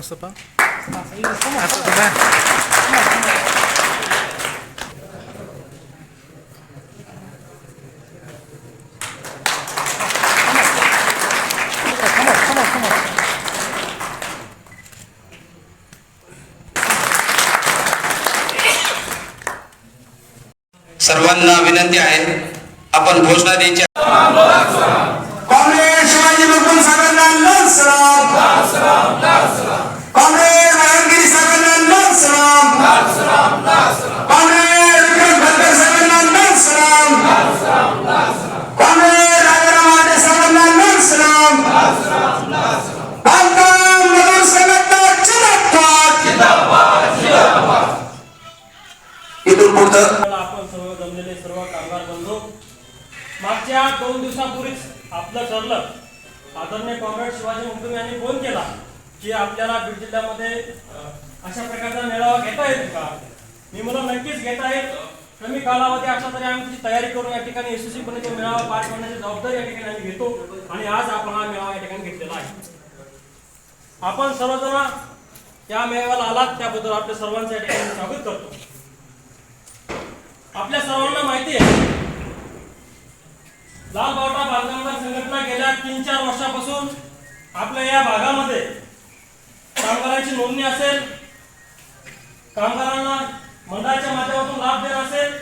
पा असं बघा सर्वांना विनंती आहे आपण घोषणा द्यायची की आपल्याला बीड जिल्ह्यामध्ये अशा प्रकारचा मेळावा घेता येतो का? मी मला नक्कीच घेता येईल कमी कालावधी अशा तरी आम्ही त्याची तयारी करून या ठिकाणी यशस्वीपणे तो मेळावा पार पाडण्याची जबाबदारी या ठिकाणी आम्ही घेतो आणि आज आपण हा मेळावा या ठिकाणी घेतलेला आहे. आपण सर्वजण त्या मेळाव्याला आलात त्याबद्दल आपल्या सर्वांचं या ठिकाणी स्वागत करतो. आपल्या सर्वांना माहिती आहे लाल बावटा बालकामगार संघटना गेल्या तीन चार वर्षापासून आपल्या या भागामध्ये कामगारांची नोंदणी असेल कामगारांना मंडळाच्या माध्यमातून लाभ देणं असेल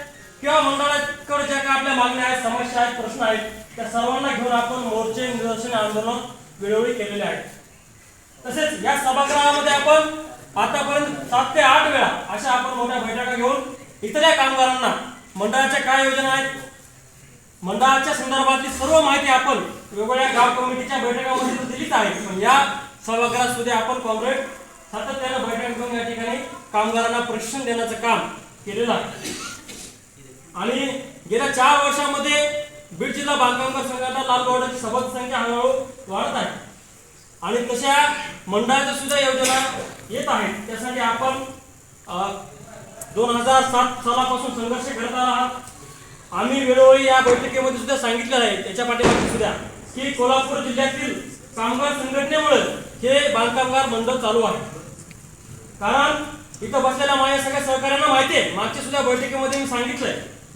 किंवा मंडळाकडे ज्या काही आपल्या मागण्या आहेत समस्या आहेत प्रश्न आहेत त्या सर्वांना घेऊन आपण मोर्चे निदर्शन आंदोलन वेळोवेळी केलेले आहेत. तसेच या सभागृहामध्ये आपण आतापर्यंत सात ते आठ वेळा अशा आपण मोठ्या बैठका घेऊन इतरल्या कामगारांना मंडळाच्या काय योजना आहेत मंडळाच्या संदर्भातली सर्व माहिती आपण वेगवेगळ्या गाव कमिटीच्या बैठकामध्ये दिलीच आहे. पण या सभागृहात सुद्धा आपण कॉम्रेड सातत्यानं बैठक घेऊन या ठिकाणी कामगारांना प्रशिक्षण देण्याचं काम केलेलं आहे. आणि गेल्या चार वर्षामध्ये बीड जिल्हा बांधकामगार संघाला लाल बोर्डाची सभासद संख्या हळूहळू वाढत आहे. आणि तशा मंडळाच्या सुद्धा योजना येत आहेत. त्यासाठी आपण दोन हजार सात सालापासून संघर्ष करत आहात. आम्ही वेळोवेळी या बैठकीमध्ये सुद्धा सांगितलेलं आहे. त्याच्या पाठीमागे सुद्धा की कोल्हापूर जिल्ह्यातील कामगार संघटनेमुळे हे बांधकामगार मंडळ चालू आहे. कारण इथं बसलेल्या माझ्या सगळ्या सहकार्यांना माहिती आहे. मागच्या सुद्धा बैठकीमध्ये मी सांगितलंय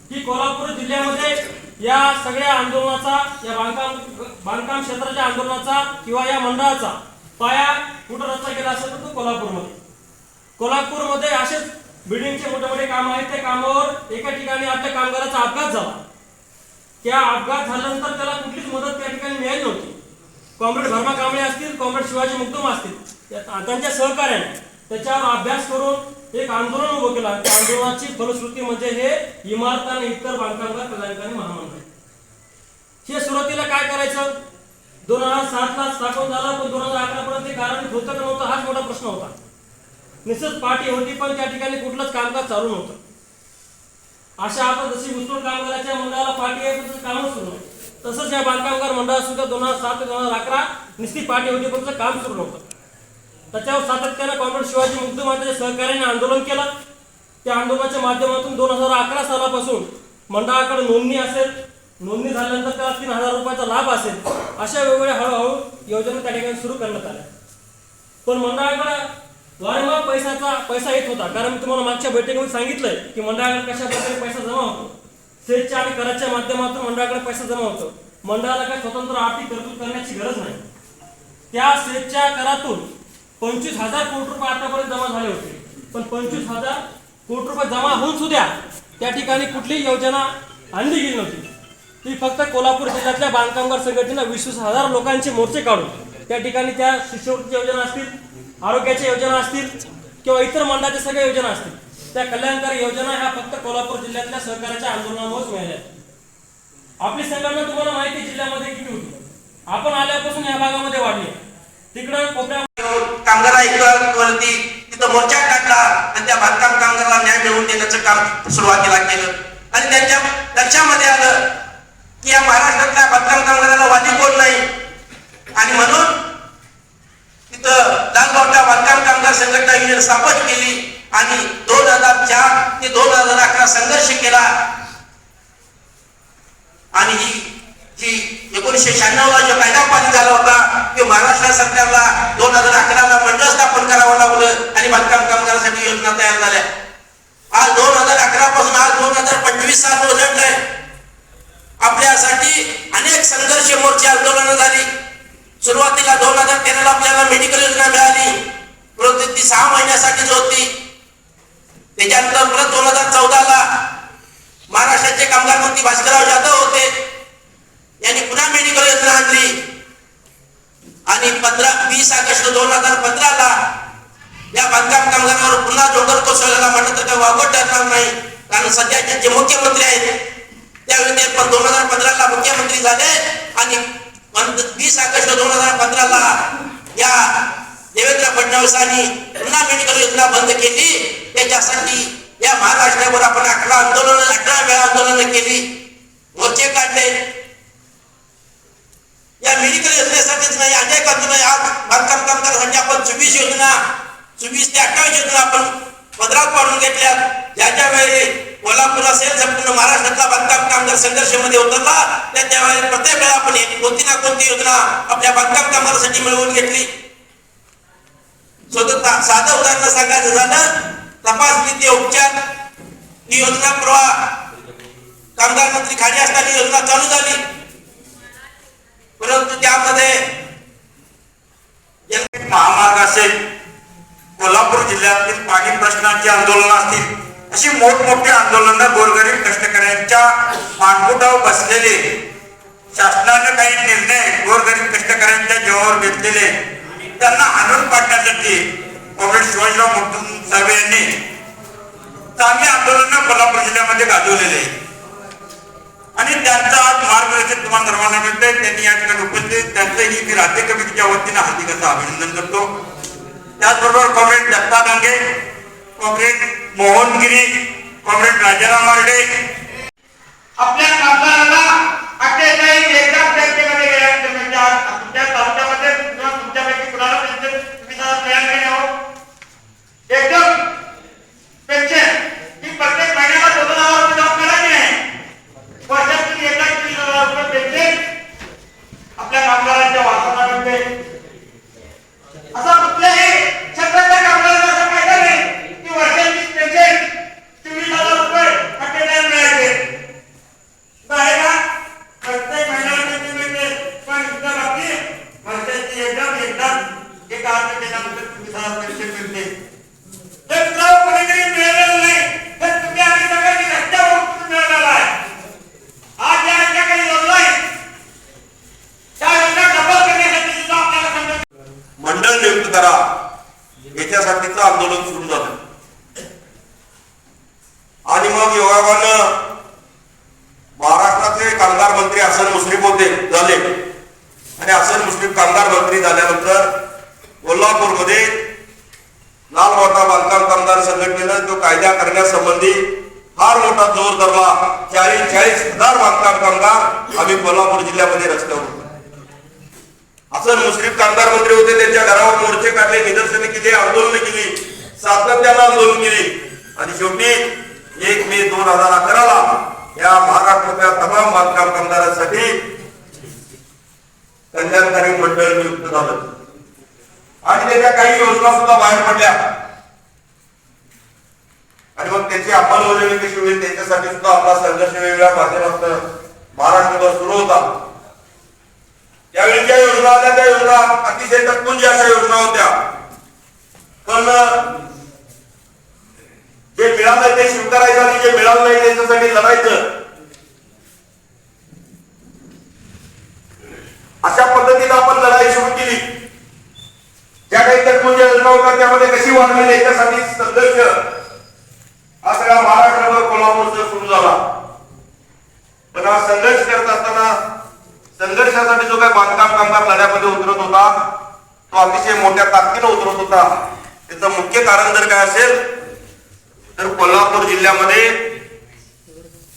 की कोल्हापूर जिल्ह्यामध्ये या सगळ्या आंदोलनाचा या बांधकाम बांधकाम क्षेत्राच्या आंदोलनाचा किंवा या मंडळाचा पाया कुठं रचला गेला असेल तर तो कोल्हापूरमध्ये. कोल्हापूरमध्ये असेच बिल्डिंगचे मोठे मोठे काम आहेत. त्या कामावर एका ठिकाणी आपल्या कामगाराचा अपघात झाला. त्या अपघात झाल्यानंतर त्याला कुठलीच मदत त्या ठिकाणी मिळाली नव्हती. कॉम्रेड भरमा कांबळे असतील कॉम्रेड शिवाजी मुक्तम असतील. त्यांच्या सहकार्याने त्याच्यावर अभ्यास करून एक आंदोलन उभं केलं. त्या आंदोलनाची फलश्रुती म्हणजे हे इमारत आणि इतर बांधकामगार कल्याणकारी महामंडळ. हे सुरुवातीला काय करायचं? दोन हजार सातला स्थापन झाला पण दोन हजार अकरा पर्यंत ते कारण होतं का नव्हतं हाच मोठा प्रश्न होता. निश्चित पार्टी होती पण त्या ठिकाणी कुठलंच कामकाज चालू नव्हतं. अशा आता जशी मुस्लिम कामगाराच्या मंडळाला पार्टी आहे तसं कामच सुरू होतं. तसंच या बांधकामगार मंडळात सुद्धा दोन हजार सात ते दोन हजार अकरा निश्चित पार्टी होती पण त्याचं काम सुरू नव्हतं. त्याच्यावर सातत्यानं कॉम्रेड शिवाजी मुक्तम आणि सहकार्याने आंदोलन केलं. त्या आंदोलनाच्या माध्यमातून दोन हजार अकरा सालापासून मंडळाकडे नोंदणी असेल नोंदणी झाल्यानंतर त्याला तीन हजार रुपयाचा लाभ असेल अशा वेगवेगळ्या हळूहळू योजना त्या ठिकाणी सुरू करण्यात आल्या. पण मंडळाकडे वारंवार पैशाचा पैसा येत होता. कारण मी तुम्हाला मागच्या बैठकीमध्ये सांगितलंय की मंडळाकडे कशा प्रकारे पैसा जमा होतो. सेजच्या आणि कराच्या माध्यमातून मंडळाकडे पैसा जमा होतो. मंडळाला काही स्वतंत्र आर्थिक तरतूद करण्याची गरज नाही. त्या सेजच्या करातून पंचवीस हजार कोटी रुपये आतापर्यंत जमा झाले होते. पण पंचवीस हजार कोटी रुपये जमा होऊन सुद्धा त्या ठिकाणी कुठलीही योजना आणली गेली नव्हती. ती फक्त कोल्हापूर जिल्ह्यातल्या बांधकामगार संघटनेनं वीस वीस हजार लोकांचे मोर्चे काढून त्या ठिकाणी त्या शिष्यवृत्ती योजना असतील आरोग्याच्या योजना असतील किंवा इतर मंडळाच्या सगळ्या योजना असतील. त्या कल्याणकारी योजना ह्या फक्त कोल्हापूर जिल्ह्यातल्या सहकाराच्या आंदोलनामुळेच मिळाल्या. आपली संघटना तुम्हाला माहिती जिल्ह्यामध्ये किती होती. आपण आल्यापासून या भागामध्ये वाढली. तिकडं कोपऱ्या कामगार आयुक्तावरती तिथं मोर्चा काढला आणि त्या बांधकाम कामगाराला न्याय मिळवून देण्याचं काम सुरुवातीला केलं. आणि त्यांच्या लक्षामध्ये आलं की या महाराष्ट्रातल्या बांधकाम कामगाराला वादी कोण नाही? आणि म्हणून तिथं लालबावटा बांधकाम कामगार संघटना युनियन स्थापन केली आणि दोन हजार चार ते दोन हजार अकरा संघर्ष केला. आणि ही जी एकोणीसशे शहाण्णवला जो कायदा पारित झाला होता ते महाराष्ट्र सरकारला दोन हजार अकराला मंडळ स्थापन करावं लागलं आणि बांधकाम कामगारांसाठी योजना तयार झाल्या. आज दोन हजार अकरा पासून आज दोन हजार पंचवीस साल ओझंडलंय आपल्यासाठी अनेक संघर्ष मोर्चे आंदोलनं झाली. सुरुवातीला दोन हजार तेराला आपल्याला मेडिकल योजना मिळाली. परंतु ती सहा महिन्यासाठीच होती. त्याच्यानंतर परत दोन हजार चौदाला महाराष्ट्राचे कामगार मंत्री भास्करराव जाधव होते. यांनी पुन्हा मेडिकल योजना आणली. आणि पंधरा वीस ऑगस्ट दोन हजार पंधराला या बांधकाम कामगारांवर पुन्हा डोंगर कोसळलेला म्हटलं तर काही वावगं ठरणार नाही. कारण सध्याचे जे मुख्यमंत्री आहेत त्यावेळी ते पण दोन हजार पंधराला मुख्यमंत्री झाले आणि वीस ऑगस्ट दोन हजार पंधराला या देवेंद्र फडणवीसांनी पुन्हा मेडिकल योजना बंद केली. त्याच्यासाठी या महाराष्ट्रावर आपण अकरा आंदोलन अकरा वेळा आंदोलन केली. मोर्चे काढले. या मेडिकल योजनेसाठीच नाही अनेक आंदोलन आज बांधकाम कामगारांसाठी आपण चोवीस योजना चोवीस ते अठ्ठावीस योजना आपण पदरात पाडून घेतल्या ज्याच्या वेळी कोल्हापूर असेल संपूर्ण महाराष्ट्रातला बांधकाम कामगार संघर्षामध्ये उतरला. त्या त्यावेळी प्रत्येक वेळा आपण कोणती ना कोणती योजना आपल्या बांधकाम कामासाठी मिळवून घेतली. स्वतः साधं उदाहरण सांगायचं झालं तपास निधी उपचार ही योजना प्रवाह कामगार मंत्री खाली असताना योजना चालू झाली. परंतु त्यामध्ये महामार्ग असेल कोल्हापूर जिल्ह्यातील पाणी प्रश्नांची आंदोलन असतील. अशी मोठमोठी आंदोलनं गोरगरीब कष्टकऱ्यांच्या मानकुटावर बसलेले. शासनाने काही निर्णय गोरगरीब कष्टकऱ्यांच्या जीवावर घेतलेले. त्यांना आणून पाडण्यासाठी कॉम्रेड शिवाजीराव मुकुंद साहेब यांनी चांगली आंदोलनं कोल्हापूर जिल्ह्यामध्ये गाजवलेले. आणि त्यांचा आज मार्गदर्शन तुम्हाला सर्वांना मिळतंय. त्यांनी या ठिकाणी उपस्थित त्यांचंही मी राज्य कमिटीच्या वतीनं हार्दिक अभिनंदन करतो. त्याचबरोबर comrade Datta Dange comrade Mohangiri comrade Rajaram Arde. आपल्या कामगाराला अठ्ठेचाळीस एकदा बँकेमध्ये गेल्यानंतर म्हणजे आज तुमच्या तालुक्यामध्ये किंवा तुमच्यापैकी कुणाला पेन्शन सुविधा तयार केली हो एकदम पेन्शन ही प्रत्येक महिन्याला दोन हजार रुपये जमा करायची आहे वर्षातून एकदा तीस हजार रुपये पेन्शन आपल्या कामगारांच्या वाचनामध्ये असं कुठल्याही क्षेत्रातल्या कामगारांना असं फायदा नाही की वर्षाची पेन्शन चोवीस हजार रुपये अठ्ठेचाळीस मिळायचे आहे ना प्रत्येक महिन्याला किती मिळते पण इतर बाबतीत वर्षाची एकदम एकदा एक अर्ज केल्यानंतर तुम्ही सहा पेन्शन मिळते तर तुला कोणीतरी मिळालेलं नाही तर तुम्ही आम्ही सगळ्यांनी रस्त्यावर उतरून मिळालेला आहे आज या ज्या काही योजना आहेत त्या योजना डबल करण्यासाठी सुद्धा आपल्याला संघर्ष मंडळ नियुक्त करा याच्यासाठीचं आंदोलन सुरू झालं आणि मग योगाबानं महाराष्ट्राचे कामगार मंत्री हसन मुश्रीफ होते झाले आणि हसन मुश्रीफ कामगार मंत्री झाल्यानंतर कोल्हापूरमध्ये लाल मोठा बांधकाम कामगार संघटनेनं जो कायदा करण्यासंबंधी फार मोठा जोर धरला चाळीस चाळीस हजार बांधकाम कामगार आम्ही कोल्हापूर जिल्ह्यामध्ये रस्त्यावर असं मुस्लिम कामगार मंत्री होते त्यांच्या घरावर मोर्चे काढले निदर्शने केली आंदोलन केली सातत्यानं आंदोलन केली. आणि शेवटी एक मे दोन हजार अकराला या महाराष्ट्रातल्या तमाम बांधकाम कामगारांसाठी कल्याणकारी मंडळ नियुक्त झालं. आणि त्याच्या काही योजना सुद्धा बाहेर पडल्या. आणि मग त्याची अंमलबजावणी कशी होईल? त्याच्यासाठी सुद्धा आपला संघर्ष वेगवेगळ्या माध्यमातून महाराष्ट्रभर सुरू होता. त्यावेळी ज्या योजना आल्या त्या योजना अतिशय तत्पुंज अशा योजना होत्या. पण जे मिळालं ते स्वीकारायचं आणि जे मिळालं नाही त्याच्यासाठी लढायचं. अशा पद्धतीने आपण लढाई सुरू केली. ज्या काही तत्पुंज योजना होत्या त्यामध्ये कशी वाढली याच्यासाठी संघर्ष हा सगळा महाराष्ट्रभर कोल्हापूरचा सुरू झाला पण हा संघर्ष करत असताना संघर्षासाठी जो काही बांधकाम कामगार लढ्यामध्ये उतरत होता तो अतिशय मोठ्या ताकदीनं उतरत होता. त्याचं मुख्य कारण जर काय असेल तर कोल्हापूर जिल्ह्यामध्ये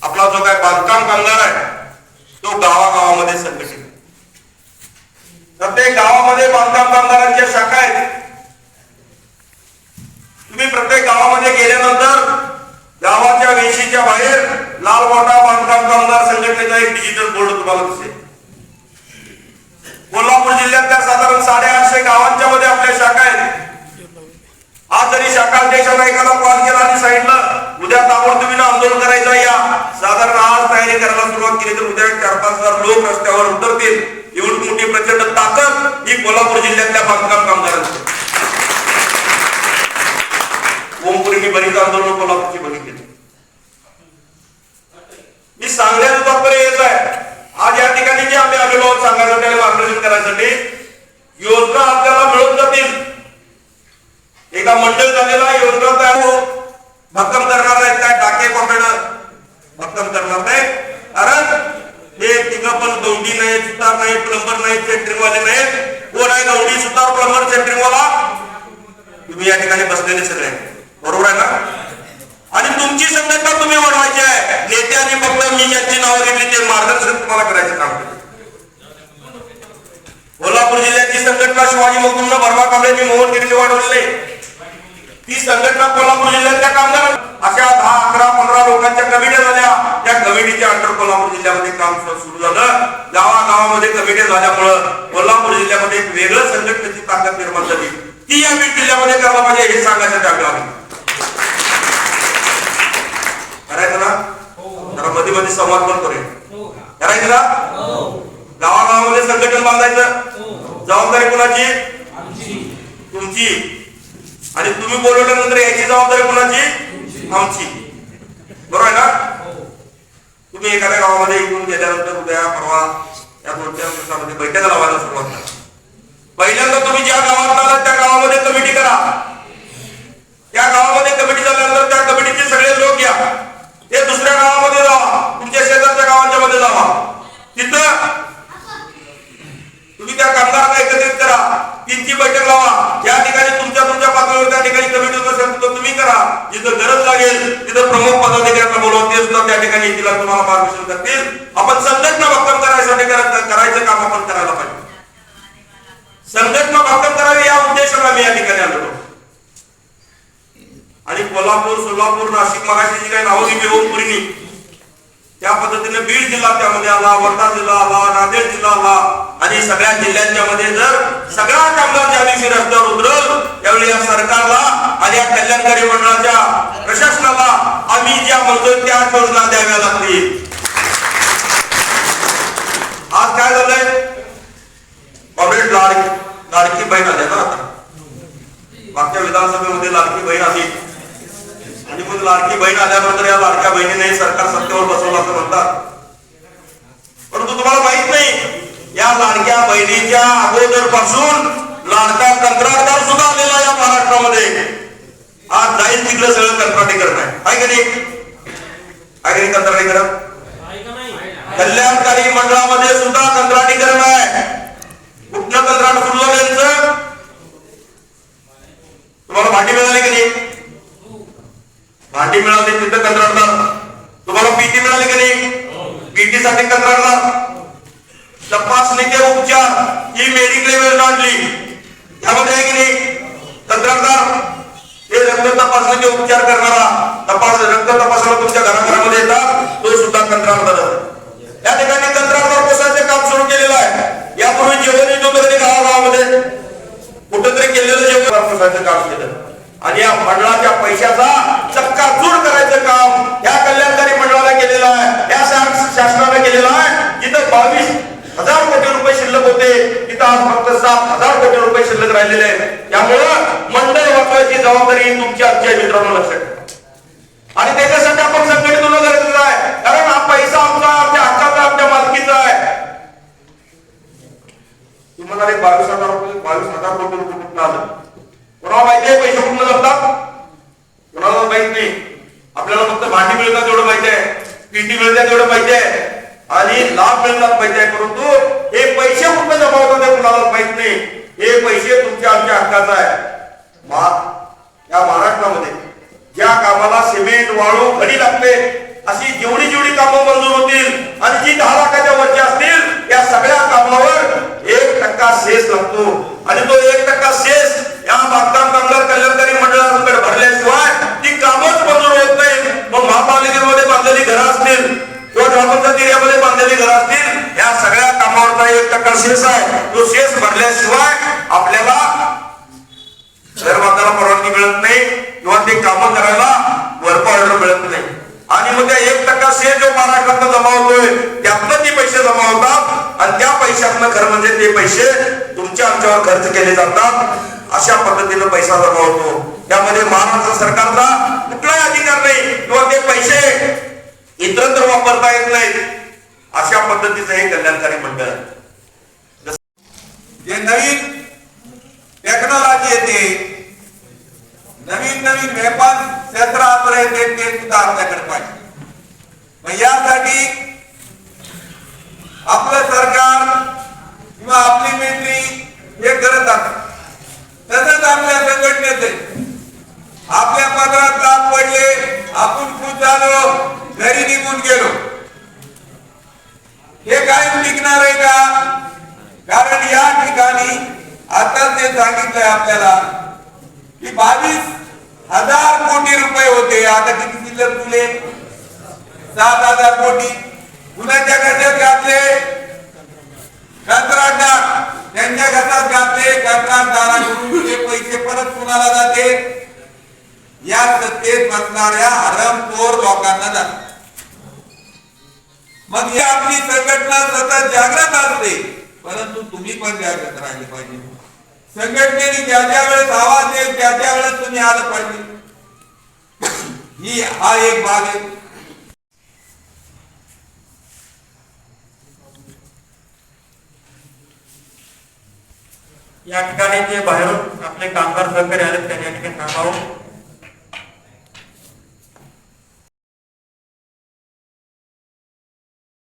आपला जो काय बांधकाम कामगार आहे तो गावागावामध्ये संघटित प्रत्येक गावामध्ये बांधकाम कामगारांच्या शाखा आहेत. तुम्ही प्रत्येक गावामध्ये गेल्यानंतर गावाच्या वेशीच्या बाहेर लाल मोठा बांधकाम कामगार संघटनेचा एक डिजिटल बोर्ड तुम्हाला दिसेल. जिल्ह्यातल्या साधारण साडेआठशे गावांच्या मध्ये आपल्या शाखा आहेत. आज जरी शाखा अध्यक्षांना एकाला कॉल केला आणि सांगितलं उद्या ताबडतोबीनं आंदोलन करायचं या साधारण आज तयारी करायला सुरुवात केली तर उद्या चार पाच हजार लोक रस्त्यावर उतरतील. एवढी मोठी प्रचंड ताकद ही कोल्हापूर जिल्ह्यातल्या बांधकाम कामगारांची ओमपुरीने बरीच आंदोलन कोल्हापूर बघितली सांगण्याचं तात्पर्य येत आहे. आज या ठिकाणी जे आम्ही आलेलो आहोत सांगण्यासाठी आणि मार्गदर्शन करायसाठी योजना आपल्याला मिळून जातील. एका मंडळ झालेला योजना तयार हो. भक्कम करणार नाहीत काय? टाके कोंबड. भक्कम करणार नाही. कारण हे तिघं पण दोंडी नाही सुतार नाही प्लंबर नाही सेंटरिंगवाले नाहीत. कोण आहे? दोंडी सुतार प्लंबर सेंटरिंगवाला? तुम्ही या ठिकाणी बसलेले सगळे. बरोबर आहे ना? आणि तुमची संघटना तुम्ही वाढवायची आहे. नेत्याने फक्त मी यांची नावं घेतली ते मार्गदर्शन तुम्हाला करायचं काम कोल्हापूर जिल्ह्याची संघटना शिवाजी मुकुंद भरमा कांबळेंनी मोहन गिरीने वाढवलेले. ती संघटना कोल्हापूर जिल्ह्यातल्या कामगार अशा दहा अकरा पंधरा लोकांच्या कमिट्या झाल्या. त्या कमिटीच्या अंतर कोल्हापूर जिल्ह्यामध्ये काम सुरू झालं. गावागावामध्ये कमिट्या झाल्यामुळं कोल्हापूर जिल्ह्यामध्ये एक वेगळं संघटनेची ताकद निर्माण झाली. ती या बीड जिल्ह्यामध्ये करायला पाहिजे हे सांगायचं आग्रह करायचं ना? जरा मध्ये मध्ये संवाद पण करूया. करायचं ना गावागावामध्ये संघटन बांधायचं. जबाबदारी कुणाची? तुमची. आणि तुम्ही बोलवल्यानंतर याची जबाबदारी कुणाची? आमची. बरोबर आहे ना तुम्ही एखाद्या गावामध्ये येऊन गेल्यानंतर उद्या परवा या दोन चार दिवसामध्ये बैठका लावायला सुरुवात करा. पहिल्यांदा तुम्ही ज्या गावात आलात त्या गावामध्ये कमिटी करा. त्या गावामध्ये कमिटी झाल्यानंतर त्या कमिटीचे सगळे लोक घ्या ते दुसऱ्या गावामध्ये जावा तुमच्या शेजारच्या गावांच्या मध्ये जावा तिथं तुम्ही त्या कामगारांना एकत्रित करा? तीनची बैठक लावा. या ठिकाणी तुमच्या तुमच्या पातळीवर त्या ठिकाणी कमिटी असेल तुम्ही करा. जिथं गरज लागेल तिथं प्रमुख पदाधिकाऱ्यांना बोलवा. ते सुद्धा त्या ठिकाणी येतील तुम्हाला मार्गदर्शन करतील. आपण संघटना भक्कम करायसाठी करायचं काम आपण करायला पाहिजे. संघटना भक्कम करावी या उद्देशाने आम्ही या ठिकाणी आलो आणि कोल्हापूर सोलापूर नाशिक मगाशी जी काही नावं दिली ओमपुरीनी त्या पद्धतीने बीड जिल्हा त्यामध्ये आला वर्धा जिल्हा आला नांदेड जिल्हा आला आणि सगळ्या जिल्ह्यांच्या मध्ये जर सगळा कामगार ज्या दिवशी रस्त्यावर उतरल त्यावेळी या सरकारला आणि या कल्याणकारी मंडळाच्या प्रशासनाला आम्ही ज्या म्हणतोय त्या योजना द्याव्या लागतील. आज काय झालंय? कॉम्रेड लाडकी लाडकी बहीण आल्या ना आता. मागच्या विधानसभेमध्ये लाडकी बहीण आली. आणि मग लाडकी बहीण आल्यानंतर या लाडक्या बहिणीने सरकार सत्तेवर बसवलं असं म्हणतात. परंतु तुम्हाला माहीत नाही या लाडक्या बहिणीच्या अगोदरपासून लाडका कंत्राटदार सुद्धा आलेला या महाराष्ट्रामध्ये. आज जाईल तिकडे सगळं कंत्राटी करणार आहे. का नाही? आहे का कंत्राटी कंत्राटीकरण कल्याणकारी मंडळामध्ये सुद्धा कंत्राटीकरण आहे. कुठलं कंत्राट फुटलं त्यांचं तुम्हाला भांडी मिळाली की नाही? भांडी मिळाली तिथं कंत्राटदार. तुम्हाला पीटी मिळाली की नाही? पीटी साठी कंत्राटदार. तपासणी ते उपचार ही मेडिक्लेम योजना आणली त्यामध्ये आहे की नाही? कंत्राटदार. हे रक्त तपासणीचे उपचार करणारा तपास रक्त तपासाला तुमच्या घराघरामध्ये येतात तो सुद्धा कंत्राटदार. या ठिकाणी कंत्राटदार बसायचे काम सुरू केलेलं आहे. यापूर्वी जेवण येतो होतं कधी गावागावामध्ये? कुठंतरी केलेलं जेवण बसायचं काम केलं. आणि या मंडळाच्या पैशाचा चक्काचूर करायचं काम या कल्याणकारी मंडळाला केलेलं आहे या शासनाला केलेलं आहे. जिथं बावीस हजार कोटी रुपये शिल्लक होते. तिथं आज फक्त सात हजार कोटी रुपये शिल्लक राहिलेले आहेत. त्यामुळं मंडळ वाचवायची जबाबदारी ही तुमची आमची मित्रांनो लक्षात ठेवा. आणि त्याच्यासाठी आपण संघटित होणं गरजेचं आहे. कारण हा पैसा आमचा आमच्या हक्काचा आमच्या मालकीचा आहे. तुम्हाला एक बावीस हजार रुपये बावीस हजार कोटी रुपये कुठून आलं? कोणाला माहिती आहे पैसे कुठून जातात? कोणाला माहीत नाही. आपल्याला फक्त भांडी मिळतात तेवढं माहिती आहे. पीटी मिळतात तेवढं माहिती आहे. आणि लाभ मिळतात माहिती आहे परंतु हे पैसे कुठे जमा होतात हे कुणाला माहीत नाही. हे पैसे तुमच्या आमच्या हक्काचा आहे. या महाराष्ट्रामध्ये ज्या कामाला सिमेंट वाळू खडी लागते अशी जेवढी जेवढी कामं मंजूर होतील आणि जी दहा लाखाच्या वरची असतील या सगळ्या कामावर एक टक्का सेस लागतो. आणि तो एक टक्का सेस शेष आहे. तो शेष भरल्याशिवाय आपल्याला धर्माताला परवानगी मिळत नाही किंवा ते कामं करायला वर्क ऑर्डर मिळत नाही. आणि मग त्या एक टक्का शेष जो महाराष्ट्रात जमा होतोय त्यातनं ते पैसे जमा होतात आणि त्या पैशातनं खरं म्हणजे ते पैसे तुमच्या आमच्यावर खर्च केले जातात. अशा पद्धतीनं पैसा जमा होतो. त्यामध्ये महाराष्ट्र सरकारचा कुठलाही अधिकार नाही किंवा ते पैसे इतरत्र वापरता येत नाहीत. अशा पद्धतीचं हे कल्याणकारी मंडळ आहे. जे नवीन टेक्नॉलॉजी येते नवीन नवीन वेपन शस्त्रास्त्र येते ते सुद्धा आपल्याकडे पाहिजे. मग यासाठी आपलं सरकार किंवा आपली मिलिटरी हे करत आहे. तसंच आपल्या संघटनेचे आपल्या पदरात लाभ पडले आपण खुश झालो घरी निघून गेलो. हे कायम टिकणार आहे का? कारण या ठिकाणी आता ते सांगितलंय आपल्याला की बावीस हजार कोटी रुपये होते. आता किती शिल्लक तुले सात हजार कोटी. कुणाच्या घशात घातले? कंत्राटदार त्यांच्या घशात घातले? कंत्राटदाराकडून ते पैसे परत कुणाला जाते? या सत्तेत बसणाऱ्या हरमखोर लोकांना जाते. मग ही आपली संघटना सतत जागृत असते. परंतु तुम्ही पण जागृत राहिले पाहिजे. संघटनेने ज्या ज्या वेळेस आवाज येईल त्या त्या वेळेस तुम्ही आलं पाहिजे. ही हा एक भाग आहे. या ठिकाणी जे बाहेरून आपले कामगार सहकारी आले त्यांनी या ठिकाणी थांबावं.